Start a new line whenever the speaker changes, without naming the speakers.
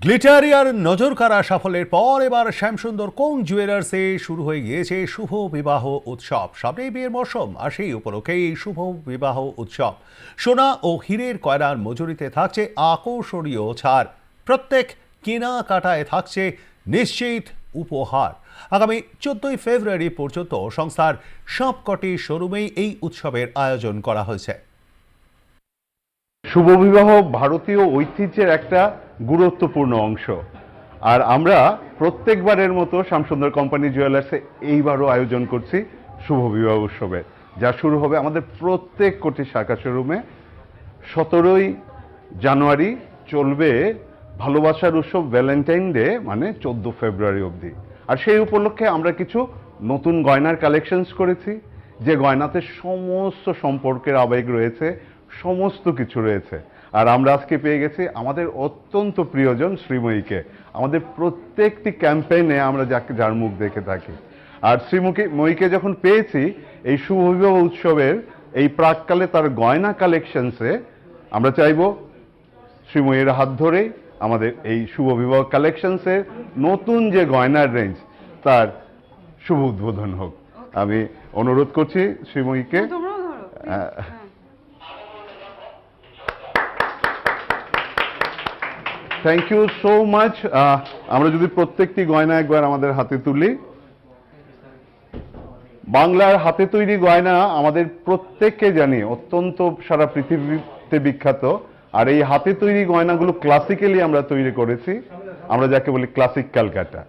গ্লিটারিয়ার নজর কাড়া সাফল্যের পর এবার শ্যামসুন্দর কোং জুয়েলার্সে শুরু হয়ে গিয়েছে শুভ বিবাহ উৎসব? সামনেই বিয়ের মৌসুম আর সেই উপলক্ষেই এই শুভ বিবাহ উৎসব। সোনা ও হীরের কয়লার মজুরিতে থাকছে আকর্ষণীয় ছাড়। প্রত্যেক কেনাকাটায় থাকছে নিশ্চিত উপহার। আগামী চোদ্দই ফেব্রুয়ারি পর্যন্ত সংস্থার সবকটি শোরুমেই এই উৎসবের আয়োজন করা হয়েছে।
শুভবিবাহ ভারতীয় ঐতিহ্যের একটা গুরুত্বপূর্ণ অংশ। আর আমরা প্রত্যেকবারের মতো শ্যামসুন্দর কোম্পানি জুয়েলার্সে এইবারও আয়োজন করছি শুভ বিবাহ উৎসবের যা শুরু হবে আমাদের প্রত্যেক কোটি শাখা শোরুমে। সতেরোই জানুয়ারি চলবে ভালোবাসার উৎসব ভ্যালেন্টাইন ডে মানে চোদ্দ ফেব্রুয়ারি অবধি। আর সেই উপলক্ষে আমরা কিছু নতুন গয়নার কালেকশনস করেছি। যে গয়নাতে সমস্ত সম্পর্কের আবেগ রয়েছে সমস্ত কিছু রয়েছে। আর আমরা আজকে পেয়ে গেছি আমাদের অত্যন্ত প্রিয়জন শ্রীময়ীকে। আমাদের প্রত্যেকটি ক্যাম্পেইনে আমরা যাকে যার মুখ দেখে থাকি। আর শ্রীমুখী ময়ীকে যখন পেয়েছি এই শুভ বিবাহ উৎসবের এই প্রাককালে তার গয়না কালেকশনসে আমরা চাইব শ্রীময়ীর হাত ধরেই আমাদের এই শুভ বিবাহ কালেকশনসের নতুন যে গয়নার রেঞ্জ তার শুভ উদ্বোধন হোক। আমি অনুরোধ করছি শ্রীময়ীকে।
ধরো। হ্যাঁ।
থ্যাংক ইউ সো মাচ আমরা যদি প্রত্যেকটি গয়না একবার আমাদের হাতে তুলি। বাংলার হাতে তৈরি গয়না আমাদের প্রত্যেককে জানি অত্যন্ত সারা পৃথিবীতে বিখ্যাত। আর এই হাতে তৈরি গয়নাগুলো ক্লাসিক্যালি আমরা তৈরি করেছি। আমরা যাকে বলি ক্লাসিক ক্যালকাটা